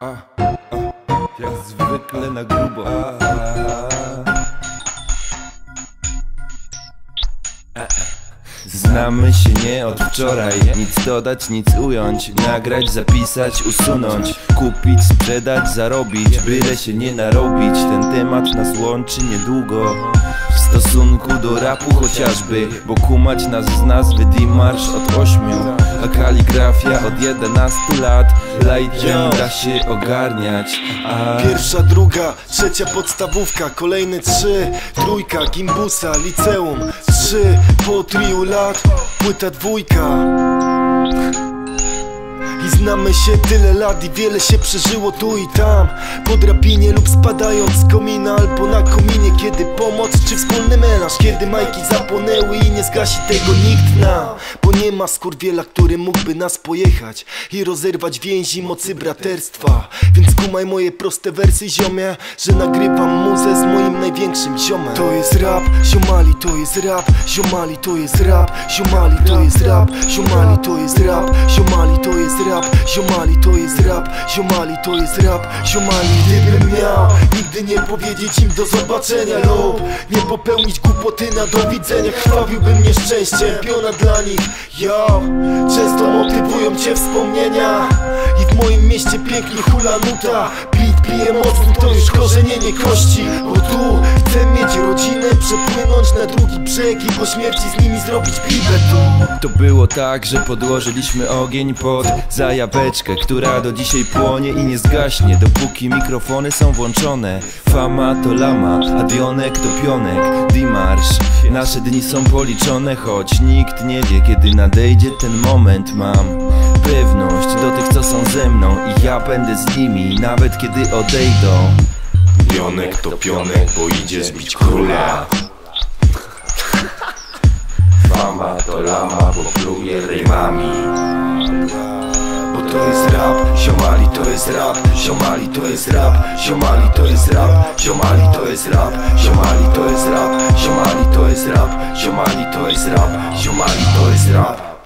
Jak zwykle na grubo. Znamy się nie od wczoraj. Nic dodać, nic ująć. Nagrać, zapisać, usunąć. Kupić, sprzedać, zarobić. Byle się nie narobić. Ten temat nas łączy niedługo stosunku do rapu chociażby Bo kumać nas z nazwy Dimarsz od ośmiu A kaligrafia od 11 lat Lightem da się ogarniać A Pierwsza, druga, trzecia podstawówka, kolejne trzy Trójka, gimbusa, liceum Trzy, po triu lat, płyta dwójka znamy się tyle lat i wiele się przeżyło tu i tam. Po drabinie lub spadając z komina albo na kominie Kiedy pomoc czy wspólny melanż Kiedy majki zapłonęły i nie zgasi tego nikt nam. Bo nie ma skurwiela, który mógłby nas pojechać I rozerwać więzi mocy braterstwa. Więc kumaj moje proste wersy ziomie Że nagrywam muzę z moim największym ziomem. To jest rap, ziomali to jest rap Ziomali to jest rap, ziomali to jest rap Ziomali to jest rap, Ziomali to jest rap, ziomali to jest rap. Ziomali gdybym miał nigdy nie powiedzieć im do zobaczenia lub Nie popełnić głupoty na do widzenia. Krwawiłbym nieszczęście, piona dla nich. Yo, często motywują cię wspomnienia. I w moim mieście pięknie hula nuta. Beat pije mocno, to już korzenienie kości. Bo tu przepłynąć na drugi brzeg I po śmierci z nimi zrobić tu. To było tak, że podłożyliśmy ogień pod zajaweczkę Która do dzisiaj płonie i nie zgaśnie Dopóki mikrofony są włączone. Fama to lama, a Dionek to pionek. Dimarsz, nasze dni są policzone Choć nikt nie wie kiedy nadejdzie ten moment. Mam pewność do tych co są ze mną I ja będę z nimi nawet kiedy odejdą Pionek to pionek, bo idzie zbić króla. Fama to lama, bo pluje rymami Bo to jest rap, ziomali to jest rap Ziomali to jest rap, ziomali to jest rap Ziomali to jest rap, ziomali to jest rap Ziomali to jest rap, ziomali to jest rap to jest rap